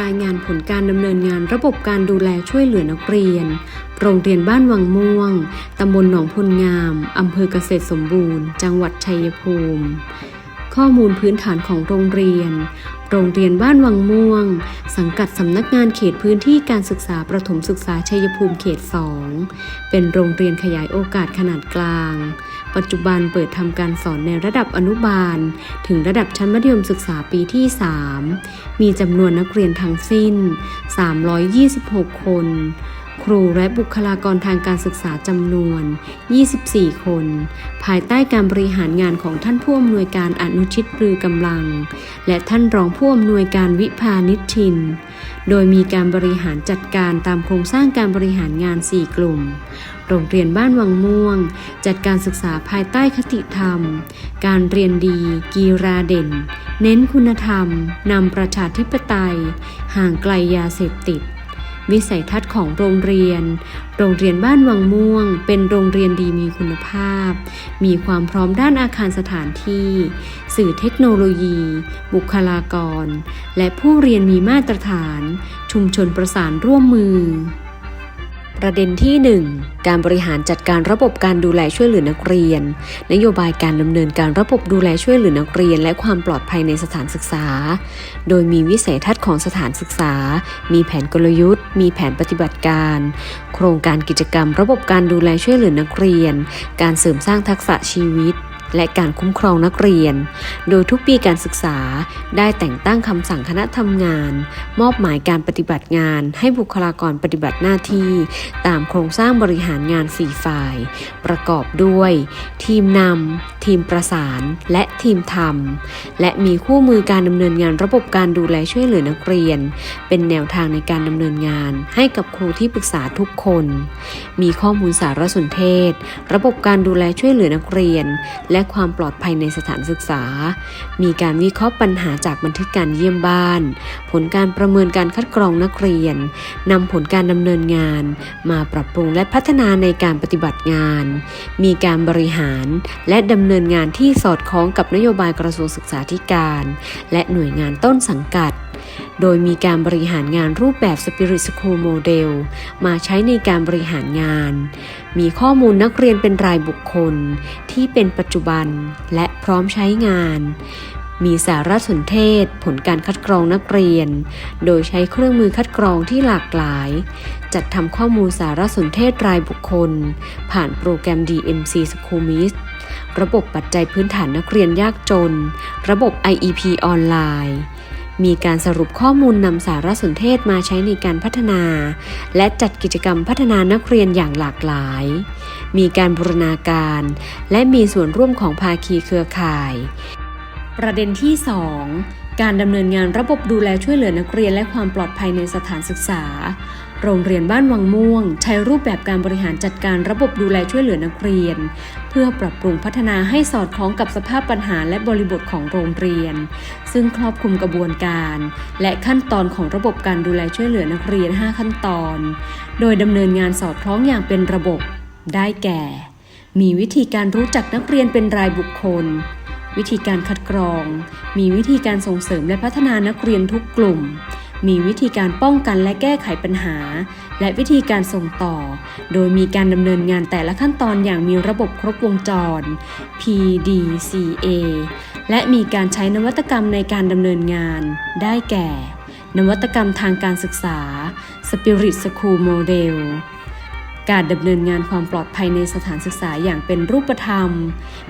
รายงานผลการดำเนินงานระบบการดูแลช่วยเหลือนักเรียน โรงเรียนบ้านวังม่วง ตำบลหนองพลงามอำเภอเกษตรสมบูรณ์ จังหวัดชัยภูมิ ข้อมูลพื้นฐานของโรงเรียน โรงเรียนบ้านวังม่วง สังกัดสำนักงานเขตพื้นที่การศึกษาประถมศึกษาชัยภูมิเขต 2 เป็นโรงเรียนขยายโอกาสขนาดกลาง ปัจจุบันเปิดทำการสอนในระดับอนุบาล ถึงระดับชั้นมัธยมศึกษาปีที่ 3 มีจำนวนนักเรียนทั้งสิ้น 326 คน ครูและบุคลากรทางการศึกษาจำนวน 24 คน ภายใต้การบริหารงานของท่านผู้อำนวยการอนุชิตปรือกำลัง และท่านรองผู้อำนวยการวิพานิชชิน โดยมีการบริหารจัดการตามโครงสร้างการบริหารงาน 4 กลุ่ม โรงเรียนบ้านวังม่วง จัดการศึกษาภายใต้คติธรรม การเรียนดี กีราเด่น เน้นคุณธรรม นำประชาธิปไตย ห่างไกลยาเสพติด วิสัยทัศน์ของโรงเรียน โรงเรียนบ้านวังม่วง เป็นโรงเรียนดีมีคุณภาพ มีความพร้อมด้านอาคารสถานที่ สื่อเทคโนโลยี บุคลากร และผู้เรียนมีมาตรฐาน ชุมชนประสานร่วมมือ ประเด็นที่ 1 การบริหารจัดการระบบการดูแลช่วยเหลือนักเรียน นโยบายการดำเนินการระบบดูแลช่วยเหลือนักเรียน และความปลอดภัยในสถานศึกษา โดยมีวิสัยทัศน์ของสถานศึกษา มีแผนกลยุทธ์ มีแผนปฏิบัติการ โครงการกิจกรรม ระบบการดูแลช่วยเหลือนักเรียน การเสริมสร้างทักษะชีวิต และการคุ้มครองนักเรียน โดยทุกปีการศึกษาได้แต่งตั้งคำสั่งคณะทำงาน มอบหมายการปฏิบัติงาน ให้บุคลากรปฏิบัติหน้าที่ ตามโครงสร้างบริหารงาน 4 ฝ่าย ประกอบด้วย ทีมนำทีมประสาน และทีมทำและมีคู่มือการดำเนินงานระบบการดูแลช่วยเหลือนักเรียน เป็นแนวทางในการดำเนินงานให้กับครูที่ปรึกษาทุกคน มีข้อมูลสารสนเทศ ระบบการดูแลช่วยเหลือนักเรียน และและความปลอดภัยในสถานศึกษา มีการวิเคราะห์ปัญหาจากบันทึกการเยี่ยมบ้าน ผลการประเมินการคัดกรองนักเรียนนำผลการดำเนินงาน มาปรับปรุงและพัฒนาในการปฏิบัติงาน มีการบริหารและดำเนินงานที่สอดคล้องกับนโยบายกระทรวงศึกษาธิการ และหน่วยงานต้นสังกัด โดยมีการบริหารงานรูปแบบ Spirit School Model มาใช้ในการบริหารงาน มีข้อมูลนักเรียนเป็นรายบุคคลที่เป็นปัจจุบันและพร้อมใช้งาน มีสารสนเทศ ผลการคัดกรองนักเรียน โดยใช้เครื่องมือคัดกรองที่หลากหลาย จัดทำข้อมูลสารสนเทศรายบุคคล ผ่านโปรแกรม DMC Schoolmiss ระบบปัจจัยพื้นฐานนักเรียนยากจน ระบบ IEP ออนไลน์ มีการสรุปข้อมูลนำสารสนเทศมาใช้ในการพัฒนา และจัดกิจกรรมพัฒนานักเรียนอย่างหลากหลาย มีการบูรณาการ และมีส่วนร่วมของภาคีเครือข่าย ประเด็นที่ 2การดำเนินงานระบบดูแลช่วยเหลือนักเรียนและความปลอดภัยในสถานศึกษา โรงเรียนบ้านวังม่วง ใช้รูปแบบการบริหารจัดการระบบดูแลช่วยเหลือนักเรียน เพื่อปรับปรุงพัฒนาให้สอดคล้องกับสภาพปัญหาและบริบทของโรงเรียน ซึ่งครอบคลุมกระบวนการ และขั้นตอนของระบบการดูแลช่วยเหลือนักเรียน 5 ขั้นตอน โดยดำเนินงานสอดคล้องอย่างเป็นระบบ ได้แก่ มีวิธีการรู้จักนักเรียนเป็นรายบุคคล วิธีการคัดกรอง มีวิธีการส่งเสริมและพัฒนานักเรียนทุกกลุ่ม มีวิธีการป้องกันและแก้ไขปัญหา และวิธีการส่งต่อ โดยมีการดำเนินงานแต่ละขั้นตอนอย่างมีระบบครบวงจร PDCA และมีการใช้นวัตกรรมในการดำเนินงาน ได้แก่ นวัตกรรมทางการศึกษา Spirit School Model การดำเนินงานความปลอดภัยในสถานศึกษาอย่างเป็นรูปธรรม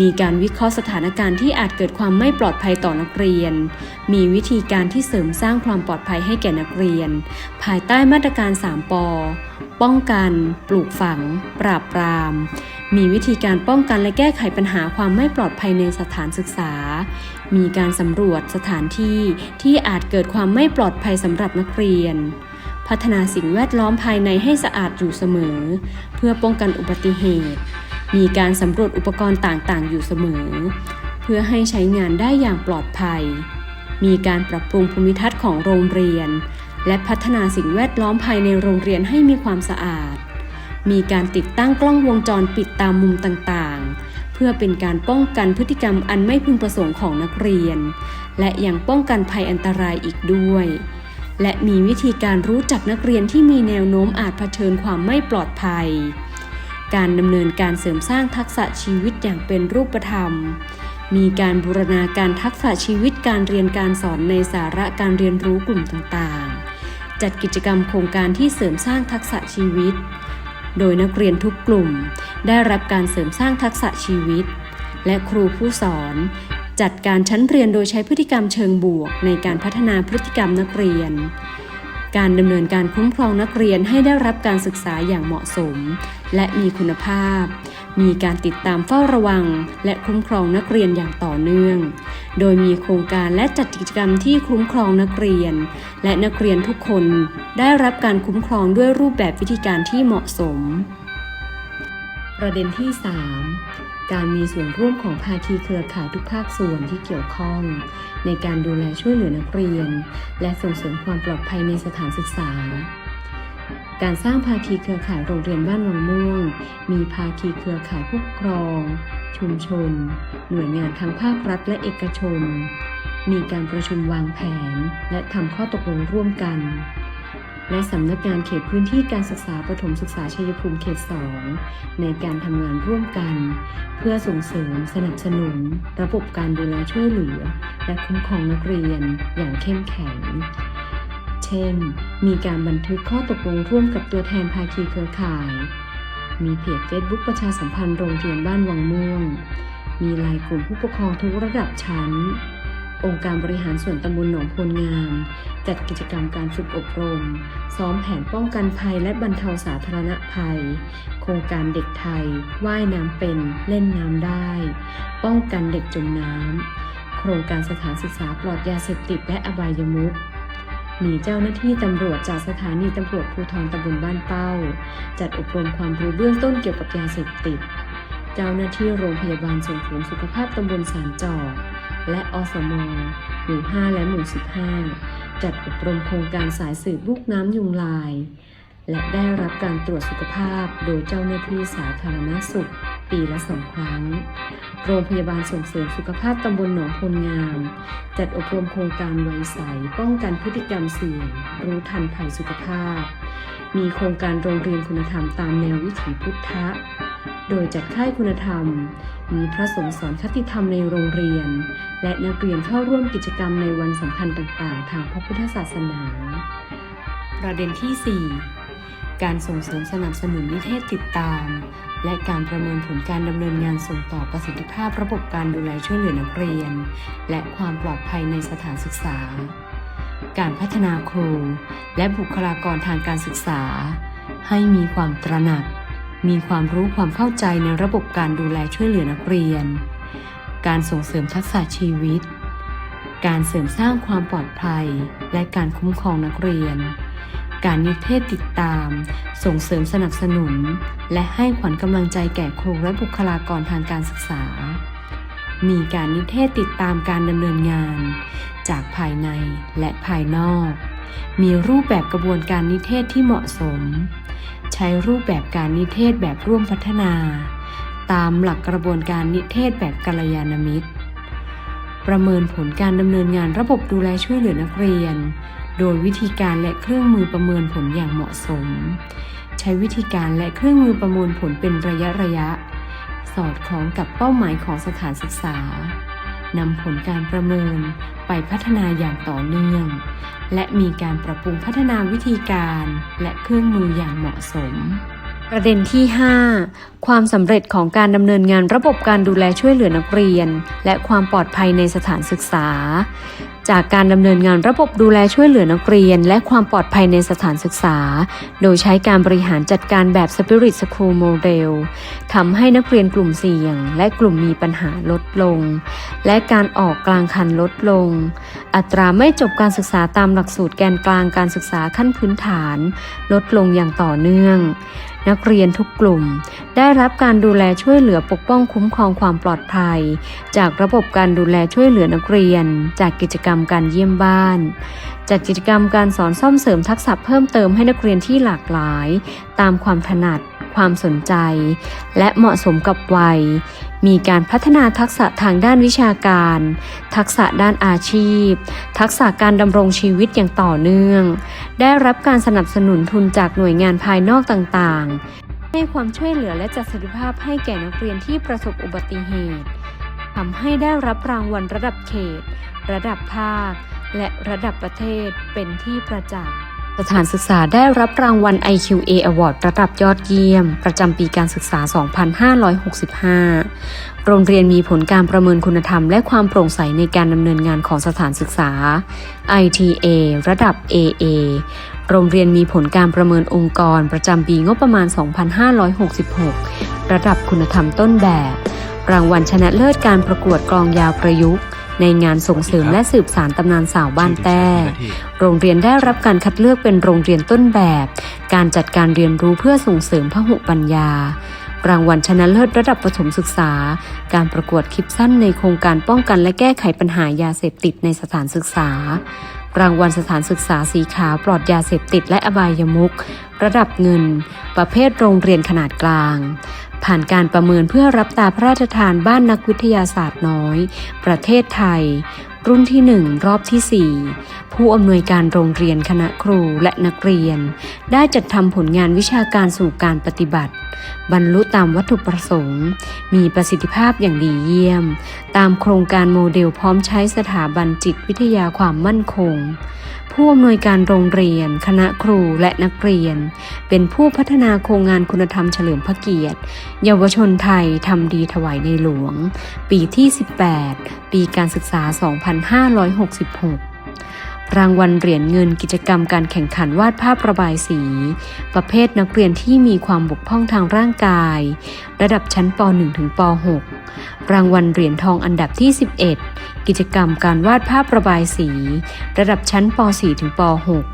มีการวิเคราะห์สถานการณ์ที่อาจเกิดความไม่ปลอดภัยต่อนักเรียน มีวิธีการที่เสริมสร้างความปลอดภัยให้แก่นักเรียน ภายใต้มาตรการ 3ปป้องกัน ปลูกฝัง ปราบปราม มีวิธีการป้องกันและแก้ไขปัญหาความไม่ปลอดภัยในสถานศึกษา มีการสำรวจสถานที่ที่อาจเกิดความไม่ปลอดภัยสำหรับนักเรียน พัฒนาสิ่งแวดล้อมภายในให้สะอาดอยู่เสมอ เพื่อป้องกันอุบัติเหตุ มีการสำรวจอุปกรณ์ต่างๆ อยู่เสมอ เพื่อให้ใช้งานได้อย่างปลอดภัย มีการปรับปรุงภูมิทัศน์ของโรงเรียน และพัฒนาสิ่งแวดล้อมภายในโรงเรียนให้มีความสะอาด มีการติดตั้งกล้องวงจรปิดตามมุมต่างๆเพื่อเป็นการป้องกันพฤติกรรมอันไม่พึงประสงค์ของนักเรียน และยังป้องกันภัยอันตรายอีกด้วย และมีวิธีการรู้จักนักเรียนที่มีแนวโน้มอาจเผชิญความไม่ปลอดภัย การดำเนินการเสริมสร้างทักษะชีวิตอย่างเป็นรูปธรรม มีการบูรณาการทักษะชีวิตการเรียนการสอนในสาระการเรียนรู้กลุ่มต่างๆ จัดกิจกรรมโครงการที่เสริมสร้างทักษะชีวิต โดยนักเรียนทุกกลุ่ม ได้รับการเสริมสร้างทักษะชีวิต และครูผู้สอน จัดการชั้นเรียนโดยใช้พฤติกรรมเชิงบวก ในการพัฒนาพฤติกรรมนักเรียน การดำเนินการคุ้มครองนักเรียนให้ได้รับการศึกษาอย่างเหมาะสม และมีคุณภาพ มีการติดตามเฝ้าระวัง และคุ้มครองนักเรียนอย่างต่อเนื่อง โดยมีโครงการและจัดกิจกรรมที่คุ้มครองนักเรียน และนักเรียนทุกคนได้รับการคุ้มครองด้วยรูปแบบวิธีการที่เหมาะสม ประเด็นที่ 3 การมีส่วนร่วมของภาคีเครือข่ายทุกภาคส่วนที่เกี่ยวข้อง ในการดูแลช่วยเหลือนักเรียน และส่งเสริมความปลอดภัยในสถานศึกษา การสร้างภาคีเครือข่ายโรงเรียนบ้านวังม่วง มีภาคีเครือข่ายผู้ปกครอง ชุมชน หน่วยงานทั้งภาครัฐและเอกชน มีการประชุมวางแผน และทำข้อตกลงร่วมกัน และสำนักงานเขตพื้นที่การศึกษาประถมศึกษาชัยภูมิเขต 2 ในการทำงานร่วมกัน เพื่อส่งเสริมสนับสนุน ระบบการดูแลช่วยเหลือ และคุ้มครองนักเรียนอย่างเข้มแข็ง เช่น มีการบันทึกข้อตกลงร่วมกับตัวแทนภาคีเครือข่าย มีเพจ Facebook ประชาสัมพันธ์โรงเรียนบ้านวังม่วง มีไลน์กลุ่มผู้ปกครองทุกระดับชั้นองค์การบริหารส่วนตำบลหนองโพลงาม จัดกิจกรรมการฝึกอบรม ซ้อมแผนป้องกันภัยและบรรเทาสาธารณภัย โครงการเด็กไทย ว่ายน้ำเป็น เล่นน้ำได้ ป้องกันเด็กจมน้ำ โครงการสถานศึกษาปลอดยาเสพติดและอบายมุขมีเจ้าหน้าที่ตำรวจจากสถานีตำรวจภูธรตำบลบ้านเป้า จัดอบรมความรู้เบื้องต้นเกี่ยวกับยาเสพติด เจ้าหน้าที่โรงพยาบาลส่งเสริมสุขภาพตำบลสารจอกและอสมหมู่ 5 และหมู่ 15 จัดอบรมโครงการสายสืบลูกน้ำยุงลาย และได้รับการตรวจสุขภาพโดยเจ้าหน้าที่สาธารณสุข ปีละสองครั้ง โรงพยาบาลส่งเสริมสุขภาพตำบลหนองพลงาม จัดอบรมโครงการไวยใสป้องกันพฤติกรรมเสี่ยง รู้ทันภัยสุขภาพ มีโครงการโรงเรียนคุณธรรมตามแนววิถีพุทธะ โดยจัดค่ายคุณธรรม มีพระสงฆ์สอนคติธรรมในโรงเรียน และนักเรียนเข้าร่วมกิจกรรมในวันสำคัญต่างๆ ทางพระพุทธศาสนา ประเด็นที่ 4 การส่งเสริมสนับสนุนนิเทศติดตาม และการประเมินผลการดำเนินงานส่งต่อประสิทธิภาพระบบการดูแลช่วยเหลือนักเรียน และความปลอดภัยในสถานศึกษา การพัฒนาครู และบุคลากรทางการศึกษา ให้มีความตระหนัก มีความรู้ความเข้าใจในระบบการดูแลช่วยเหลือนักเรียน การส่งเสริมทักษะชีวิต การเสริมสร้างความปลอดภัย และการคุ้มครองนักเรียน การนิเทศติดตาม ส่งเสริมสนับสนุน และให้ขวัญกำลังใจแก่ครูและบุคลากรทางการศึกษา มีการนิเทศติดตามการดำเนินงาน จากภายในและภายนอก มีรูปแบบกระบวนการนิเทศที่เหมาะสม ใช้รูปแบบการนิเทศแบบร่วมพัฒนา ตามหลักกระบวนการนิเทศแบบกัลยาณมิตร ประเมินผลการดำเนินงานระบบดูแลช่วยเหลือนักเรียน โดยวิธีการและเครื่องมือประเมินผลอย่างเหมาะสม ใช้วิธีการและเครื่องมือประมวลผลเป็นระยะระยะ สอดคล้องกับเป้าหมายของสถานศึกษานำผลการประเมินไปพัฒนาอย่างต่อเนื่อง และมีการปรับปรุงพัฒนาวิธีการและเครื่องมืออย่างเหมาะสมประเด็นที่ 5 ความสำเร็จของการดำเนินงานระบบการดูแลช่วยเหลือนักเรียน และความปลอดภัยในสถานศึกษา จากการดำเนินงานระบบดูแลช่วยเหลือนักเรียน และความปลอดภัยในสถานศึกษา โดยใช้การบริหารจัดการแบบ Spirit School Model ทำให้นักเรียนกลุ่มเสี่ยง และกลุ่มมีปัญหาลดลง และการออกกลางคันลดลง อัตราไม่จบการศึกษาตามหลักสูตรแกนกลางการศึกษาขั้นพื้นฐาน ลดลงอย่างต่อเนื่อง นักเรียนทุกกลุ่ม ได้รับการดูแลช่วยเหลือปกป้องคุ้มครองความปลอดภัย จากระบบการดูแลช่วยเหลือนักเรียน จากกิจกรรมการเยี่ยมบ้านจัดกิจกรรมการสอนซ่อมเสริมทักษะเพิ่มเติมให้นักเรียนที่หลากหลาย ตามความถนัด ความสนใจ และเหมาะสมกับวัย มีการพัฒนาทักษะทางด้านวิชาการ ทักษะด้านอาชีพ ทักษะการดำรงชีวิตอย่างต่อเนื่อง ได้รับการสนับสนุนทุนจากหน่วยงานภายนอกต่างๆ ให้ความช่วยเหลือและจัดสวัสดิภาพให้แก่นักเรียนที่ประสบอุบัติเหตุทำให้ได้รับรางวัลระดับเขต ระดับภาค และระดับประเทศเป็นที่ประจักษ์ สถานศึกษาได้รับรางวัล IQA Award ระดับยอดเยี่ยม ประจำปีการศึกษา 2565 โรงเรียนมีผลการประเมินคุณธรรมและความโปร่งใสในการดำเนินงานของสถานศึกษา ITA ระดับ AA โรงเรียนมีผลการประเมินองค์กร ประจำปีงบประมาณ 2566 ระดับคุณธรรมต้นแบบ รางวัลชนะเลิศการประกวดกลองยาวประยุกต์ ในงานส่งเสริมและสืบสารตำนานสาวบ้านแต้ โรงเรียนได้รับการคัดเลือกเป็นโรงเรียนต้นแบบ การจัดการเรียนรู้เพื่อส่งเสริมพหุปัญญารางวัลชนะเลิศระดับประถมศึกษา การประกวดคลิปสั้นในโครงการป้องกันและแก้ไขปัญหายาเสพติดในสถานศึกษา รางวัลสถานศึกษาสีขาวปลอดยาเสพติดและอบายมุขระดับเงิน ประเภทโรงเรียนขนาดกลาง ผ่านการประเมินเพื่อรับตาพระราชทานบ้านนักวิทยาศาสตร์น้อย ประเทศไทย รุ่นที่ 1 รอบที่ 4 ผู้อำนวยการโรงเรียนคณะครูและนักเรียน ได้จัดทำผลงานวิชาการสู่การปฏิบัติ บรรลุตามวัตถุประสงค์ มีประสิทธิภาพอย่างดีเยี่ยม ตามโครงการโมเดลพร้อมใช้สถาบันจิตวิทยาความมั่นคง ผู้อำนวยการโรงเรียน คณะครูและนักเรียน เป็นผู้พัฒนาโครงงานคุณธรรมเฉลิมพระเกียรติ เยาวชนไทยทำดีถวายในหลวง ปีที่ 18 ปีการศึกษา 2566 รางวัลเหรียญเงินกิจกรรมการแข่งขันวาดภาพระบายสี ประเภทนักเรียนที่มีความบกพร่องทางร่างกาย ระดับชั้นป .1 ถึงป .6 รางวัลเหรียญทองอันดับที่ 11 กิจกรรมการวาดภาพระบายสี ระดับชั้นป .4 ถึงป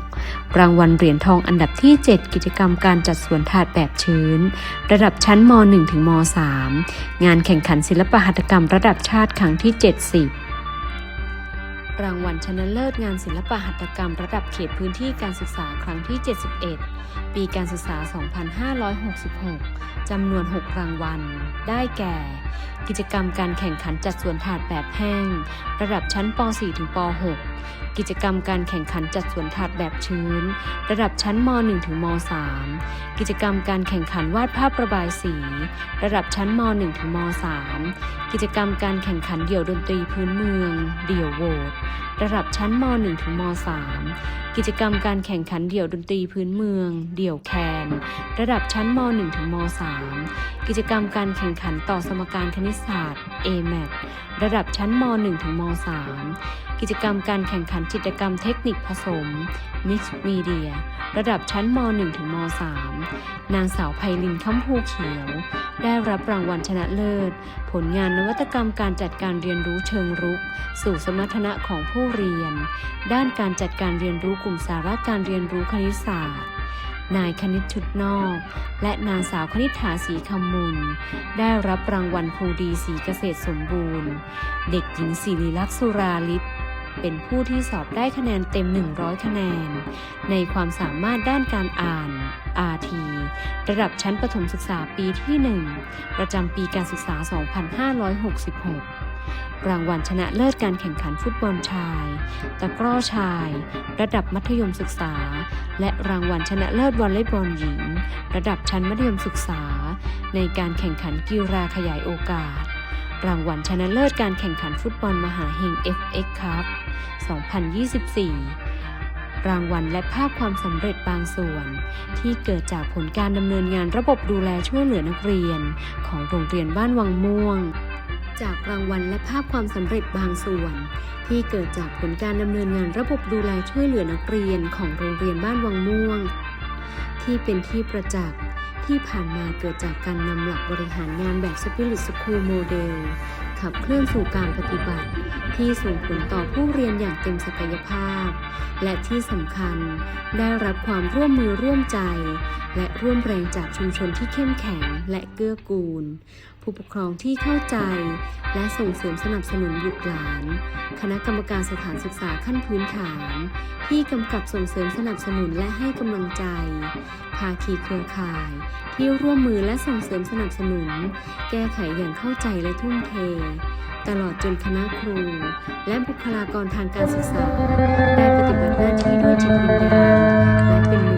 .6 รางวัลเหรียญทองอันดับที่ 7 กิจกรรมการจัดสวนถาดแบบชื้น ระดับชั้นม .1 ถึงม .3 งานแข่งขันศิลปหัตถกรรมระดับชาติครั้งที่ 70 รางวัลชนะเลิศงานศิลปหัตถกรรมระดับเขตพื้นที่การศึกษาครั้งที่ 71 ปีการศึกษา 2566 จำนวน 6 รางวัล ได้แก่ กิจกรรมการแข่งขันจัดสวนถาดแบบแห้ง ระดับชั้นป .4 ถึงป .6 กิจกรรมการแข่งขันจัดสวนถาดแบบชื้น ระดับชั้นม .1 ถึงม .3 กิจกรรมการแข่งขันวาดภาพระบายสี ระดับชั้นม .1 ถึงม .3 กิจกรรมการแข่งขันเดี่ยวดนตรีพื้นเมือง เดี่ยวโหวตระดับชั้นม .1 ถึงม .3 กิจกรรมการแข่งขันเดี่ยวดนตรีพื้นเมือง เดี่ยวแคน ระดับชั้นม .1 ถึงม .3 กิจกรรมการแข่งขันต่อสมการคณิตศาสตร์ AMAT ระดับชั้นม .1 ถึงม .3 กิจกรรมการแข่งขันจิตกรรมเทคนิคผสม Mixed Media ระดับชั้นม .1 ถึงม .3 นางสาวไพลินค้ำภูเขียว ได้รับรางวัลชนะเลิศ ผลงานนวัตกรรมการจัดการเรียนรู้เชิงรุก สู่สมรรถนะของผู้เรียน ด้านการจัดการเรียนรู้กลุ่มสาระการเรียนรู้คณิตศาสตร์นายคณิตชุดนอก และนางสาวคณิษฐาสีคำมุล ได้รับรางวัลครูดีสีเกษตรสมบูรณ์ เด็กหญิงศิริลักษ์สุราลิศ เป็นผู้ที่สอบได้คะแนนเต็ม 100 คะแนน ในความสามารถด้านการอ่าน RT ระดับชั้นประถมศึกษาปีที่ 1 ประจำปีการศึกษา 2566รางวัลชนะเลิศการแข่งขันฟุตบอลชาย ตะกร้อชาย ระดับมัธยมศึกษา และรางวัลชนะเลิศวอลเลย์บอลหญิง ระดับชั้นมัธยมศึกษา ในการแข่งขันกีฬาขยายโอกาส รางวัลชนะเลิศการแข่งขันฟุตบอลมหาเฮง FX Cup 2024 รางวัลและภาพความสำเร็จบางส่วน ที่เกิดจากผลการดำเนินงานระบบดูแลช่วยเหลือนักเรียน ของโรงเรียนบ้านวังม่วง จากรางวัลและภาพความสำเร็จบางส่วน ที่เกิดจากผลการดำเนินงานระบบดูแลช่วยเหลือนักเรียนของโรงเรียนบ้านวังม่วง ที่เป็นที่ประจักษ์ที่ผ่านมาเกิดจากการนำหลักบริหารงานแบบ Spirit School Model ขับเคลื่อนสู่การปฏิบัติ ที่ส่งผลต่อผู้เรียนอย่างเต็มศักยภาพ และที่สำคัญได้รับความร่วมมือร่วมใจ และร่วมแรงจากชุมชนที่เข้มแข็งและเกื้อกูล ผู้ปกครองที่เข้าใจ และส่งเสริมสนับสนุนบุตรหลาน คณะกรรมการสถานศึกษาขั้นพื้นฐาน ที่กำกับส่งเสริมสนับสนุนและให้กำลังใจ ภาคีเครือข่าย ที่ร่วมมือและส่งเสริมสนับสนุน แก้ไขอย่างเข้าใจและทุ่มเท ตลอดจนคณะครู และบุคลากรทางการศึกษา ได้ปฏิบัติหน้าที่ด้วยจิตวิญญาณ